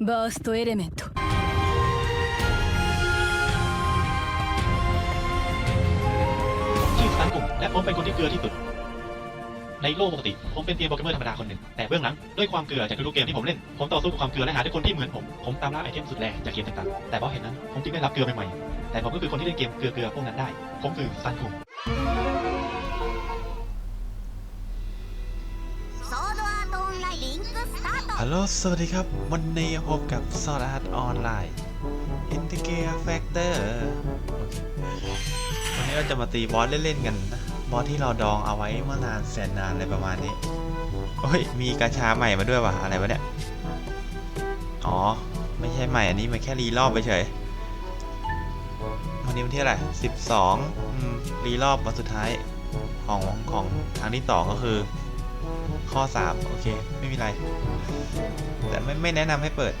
バーストエレメント ชื่อสตันกลุ่มและผมเป็นคนที่เกลือที่สุด ในโลกปกติ ผมเป็นเพียงโปรแกรมเมอร์ธรรมดาคนหนึ่ง แต่เบื้องหลังด้วยความเกลือจากทุกๆเกมที่ผมเล่น ผมต่อสู้กับความเกลือและหาทุกคนที่เหมือนผม ผมตามล่าไอเทมสุดแรงจากเกมต่างๆ แต่เพราะเหตุนั้น ผมจึงได้รับเกลือใหม่ๆ แต่ผมก็คือคนที่เล่นเกมเกลือๆพวกนั้นได้ ผมคือสตันกลุ่ม ลโหลสวัสดีครับ วันนี้พบกับ Sword Art Online Integer Factor โอเควันนี้เราจะมาตีบอสเล่น ๆ กันนะ บอสที่เราดองเอาไว้เมื่อนานแสนนานอะไรประมาณนี้ โอ้ย มีกาชาใหม่มาด้วยวะอะไรวะเนี่ย อ๋อ ไม่ใช่ใหม่อันนี้มันแค่รีรอบไปเฉย วันนี้วันที่อะไหร12อืมรีรอบวันสุดท้ายของของครั้งที่สองก็คือ ข้อ 3 โอเค ไม่มีไร แต่ไม่ไม่แนะนำให้เปิด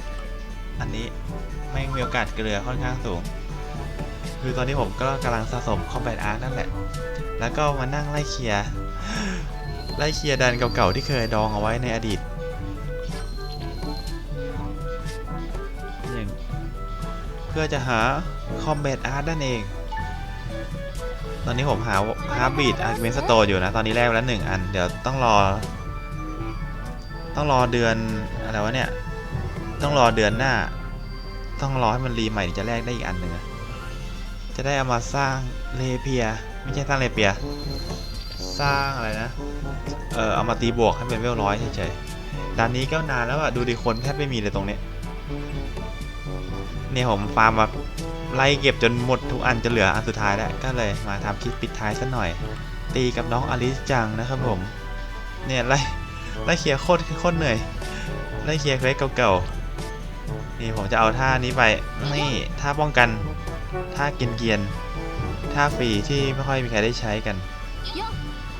อันนี้ไม่มีโอกาสเกลือค่อนข้างสูง คือตอนนี้ผมก็กำลังสะสมคอมแบทอาร์ตนั่นแหละ แล้วก็มานั่งไล่เคลียร์ไล่เคลียร์ดันเก่าๆที่เคยดองเอาไว้ในอดีตอย่างเพื่อจะหาคอมแบทอาร์ตนั่นเอง ตอนนี้ผมหาฮาร์บีดอาร์เมนสโตอยู่นะ ตอนนี้แลกไปแล้วหนึ่งอัน เดี๋ยวต้องรอ ต้องรอเดือนอะไรวะเนี่ย ต้องรอเดือนหน้า ต้องรอให้มันรีใหม่ถึงจะแลกได้อีกอันหนึ่งจะได้เอามาสร้างเลเปีย ไม่ใช่สร้างเลเปีย สร้างอะไรนะ เออเอามาตีบวกให้เป็นเวลร้อยเฉยๆด่านนี้ก็นานแล้วอะดูดิคนแทบไม่มีเลยตรงเนี้ยเนี่ยผมฟาร์มมาไล่เก็บจนหมดทุกอันจะเหลืออันสุดท้ายแล้วก็เลยมาทำคลิปปิดท้ายสักหน่อย ตีกับน้องอลิสจังนะครับผม เนี่ยไล่ ไล่เคลียร์โคตรโคตรเหนื่อยไล่เคลียร์เควสเก่าๆนี่ผมจะเอาท่านี้ไปนี่ท่าป้องกันท่าเกียนเกียนท่าฟรีที่ไม่ค่อยมีใครได้ใช้กัน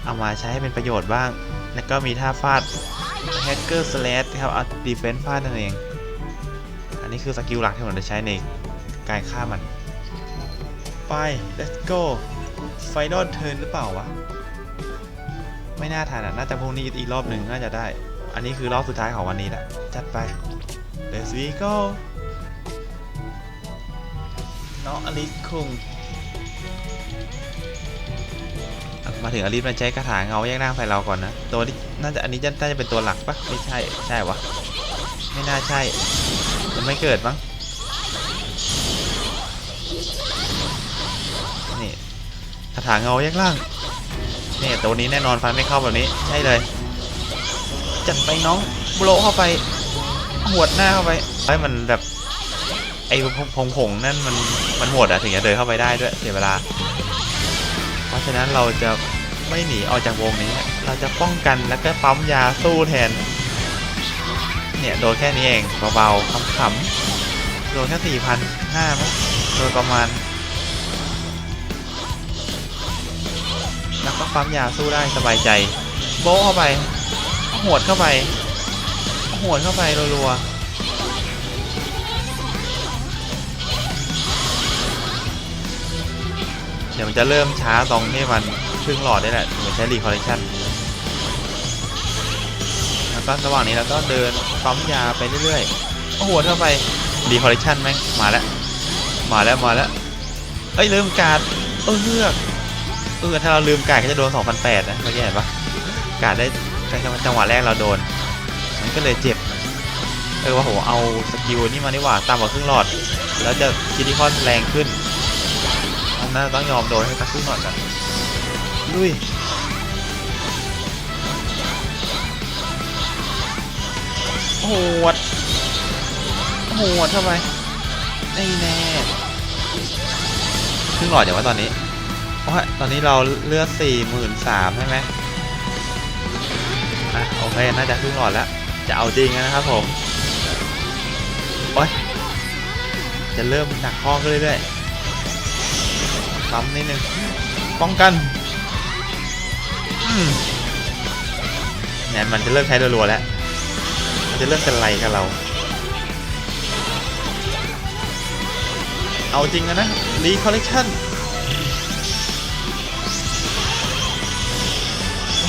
เอามาใช้ให้เป็นประโยชน์บ้าง แล้วก็มีท่าฟาดแฮกเกอร์สเลดครับเอาดีเฟนส์ฟาดนั่นเอง อันนี้คือสกิลหลักที่ผมจะใช้ในการฆ่ามัน ไป let's go final turn หรือเปล่าวะ ไม่น่าทันอะ น่าจะพรุ่งนี้อีกรอบหนึ่งน่าจะได้ อันนี้คือรอบสุดท้ายของวันนี้แหละ จัดไป Let's we go น้องอลิสคุงมาถึงอลิสมาใช้คาถาเงาแยกร่างใส่เราก่อนนะ ตัวที่น่าจะอันนี้จะน่าจะเป็นตัวหลักปะไม่ใช่ ใช่วะ ไม่น่าใช่ มันไม่เกิดมั้ง นี่คาถาเงาแยกร่าง เนี่ยตัวนี้แน่นอนฟันไม่เข้าแบบนี้ใช่เลย จัดไปน้องโบลเข้าไปหวดหน้าเข้าไปให้มันแบบไอ้ผงผงนั่นมันมันหมดอะถึงจะเดินเข้าไปได้ด้วยเสียเวลา เพราะฉะนั้นเราจะไม่หนีออกจากวงนี้ เราจะป้องกันแล้วก็ปั๊มยาสู้แทน เนี่ยโดนแค่นี้เองเบาๆขำๆโดนแค่สี่พันห้ามั้งโดยประมาณ แล้วก็ปั๊มยาสู้ได้สบายใจ โบเข้าไปหวดเข้าไปหวดเข้าไปรัวๆเดี๋ยวมันจะเริ่มช้าตรงที่มันครึ่งหลอดได้แหละถึงจะใช้รีคอลเลคชันแล้วก็ระหว่างนี้เราก็เดินปั๊มยาไปเรื่อยๆหวดเข้าไปรีคอลเลคชันไหมมาแล้ว มาแล้วมาแล้วเอ้ยลืมการเออเฮือก เออถ้าเราลืมกาดก็จะโดน2,008นะเมื่อกี้เห็นปะกาดได้จังหวะแรกเราโดน มันก็เลยเจ็บ เออว่าผมเอาสกิลนี่มานี่หว่าตามกว่าครึ่งหลอด แล้วจะคิดิคอนแรงขึ้นอันนั้นต้องยอมโดนให้สักครึ่งหลอดกันลุยโหดโหดเข้าไปนี่แน่ครึ่งหลอดอย่างว่าตอนนี้ โอ้ยตอนนี้เราเลือดสี่หมื่นสามใช่ไหมอะโอเค น่าจะครึ่งหลอดแล้ว จะเอาจริงนะครับผม โอ้ย จะเริ่มหนักข้อขึ้นเรื่อยๆซ้ำนิดนึง ป้องกันเนี่ยมันจะเริ่มใช้รัวๆแล้ว มันจะเริ่มกันไรกับเรา เอาจริงนะนะรีคอลเลคชั่น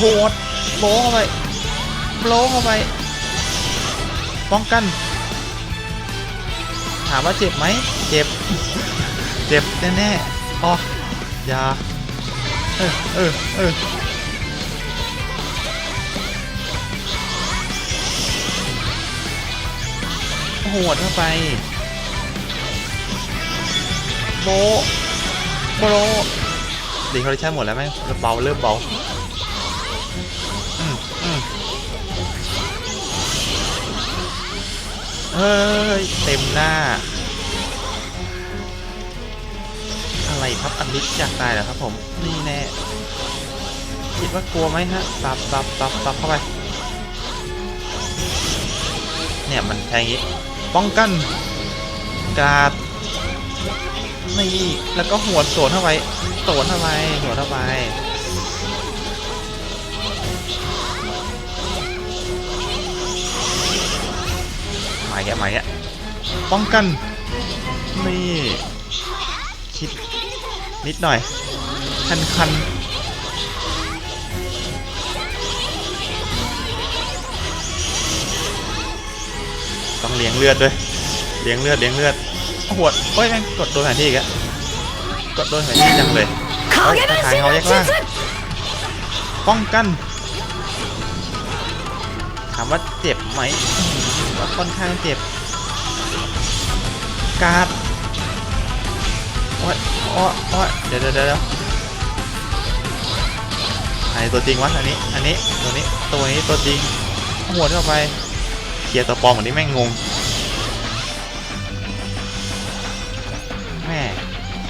โหดโบเข้าไปโบเข้าไป ป้องกัน ถามว่าเจ็บไหม เจ็บ เจ็บแน่ๆอ๋อยา เออ เออ เออโหดเข้าไป โบโบะดีคอร์ดิชันหมดแล้วไหมเบาเริ่มเบา เฮ้ย เต็มหน้า อะไรครับอันนี้อยากตายเหรอครับผม นี่แน่ คิดว่ากลัวไหมฮะตับตับตับตับเข้าไป เนี่ยมันแทงอย่างงี้ ป้องกันกาดนี่ แล้วก็หัวดสนเข้าไปสนเข้าไปหัวเข้าไป หมายแกะหมายแกะป้องกันนี่คิดนิดหน่อย คันคันต้องเลี้ยงเลือดด้วย เลี้ยงเลือดเลี้ยงเลือดหวดโอ้ยแม่งกดโดนแผนที่อีกอะกดโดนแผนที่จังเลยเฮ้ยทหารเขาแยกล่างป้องกัน ถามว่าเจ็บไหม่าค่อนข้างเจ็บ การ์ดโอ้ยโอ้ยโอ้ยเดี๋ยวเดี๋ยวเดี๋ยวไอตัวจริงวะอันนี้ อันนี้ ตัวนี้ ตัวนี้ ตัวจริงหัวดเข้าไป เคลียร์ตัวปลอมเหมือนที่แม่งงง แม่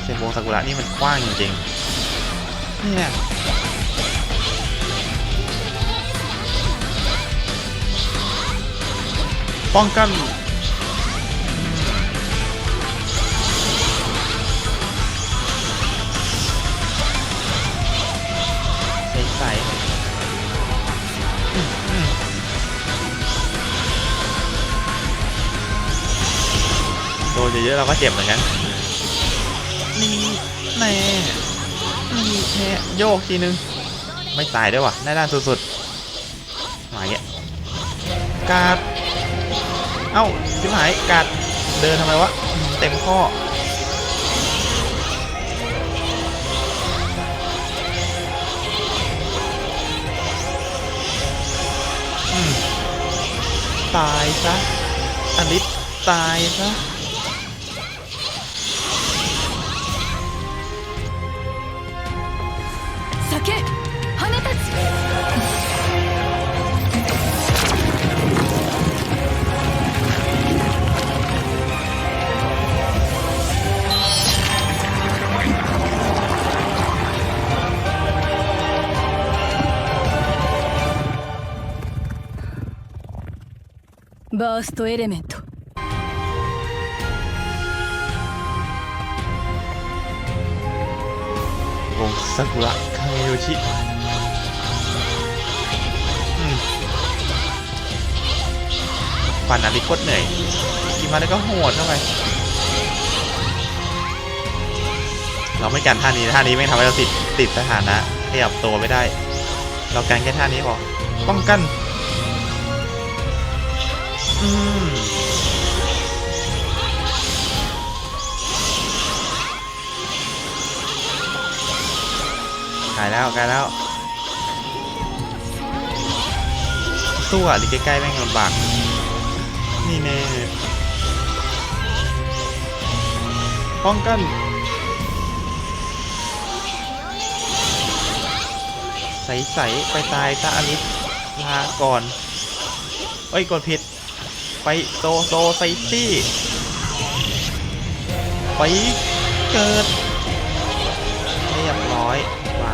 เซนโบซากุระนี่มันกว้างจริงๆ เนี่ย ป้องกันใสใสอืมอืมโดนเยอะๆเราก็เจ็บเหมือนกันนี่แน่นี่แน่โยกทีนึง ไม่ตายด้วยว่ะได้ด้านสุดๆหมายเงี้ยกาด เอ้าชิบหายกัดเดินทำไมวะ เต็มข้ออืมตายซะอลิสตายซะ バーストエレメント วงซากุระคาเมโยชิอืมฟันอาริโคตรเหนื่อยกินมาแล้วก็โหดเข้าไป เราไม่กันท่านี้ท่านี้ไม่งทำให้เราติดติดสถานะขยับตัวไม่ได้ เรากันแค่ท่านี้พอป้องกัน อืมกายแล้วกายแล้วสู้อะหรือใกล้ๆแม่งลำบาก นี่แน่ป้องกันใสๆไปตายซะอลิสลาก่อน เอ้ยกดผิด ไปโซโซไซตี้ไปเกิดเรียบร้อยไป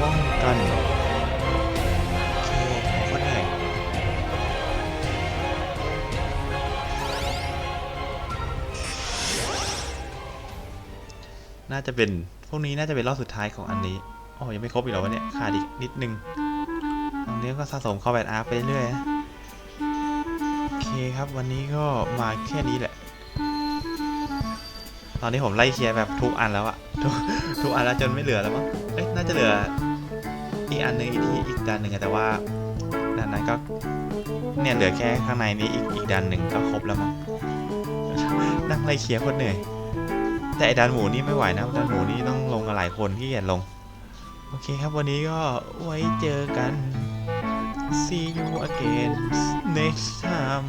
ป้องกันโอเคก็เหนื่อยน่าจะเป็น พวกนี้น่าจะเป็นรอบสุดท้ายของอันนี้ โอ้ยังไม่ครบอีกเหรอวะเนี่ย ขาดอีกนิดนึงตรงนี้ก็สะสมคอแบทอาร์ไปเรื่อยนะ ครับ วันนี้ก็มาแค่นี้แหละ ตอนนี้ผมไล่เคลียร์แบบทุกอันแล้วอะทุกทุกอันแล้วจนไม่เหลือแล้วมั้งเอ๊ะน่าจะเหลืออีกอันหนึงอีกที่อีกด้านหนึ่งแต่ว่าด้านนั้นก็เนี่ยเหลือแค่ข้างในนี้อีกอีกดันหนึ่งก็ครบแล้วมั้งนั่งไล่เคลียร์คนเหนื่อยแต่ไอ้ดันหมูนี่ไม่ไหวนะดันหมูนี่ต้องลงกันหลายคนที่อย่าลงโอเคครับวันนี้ก็ไว้เจอกัน see you again next time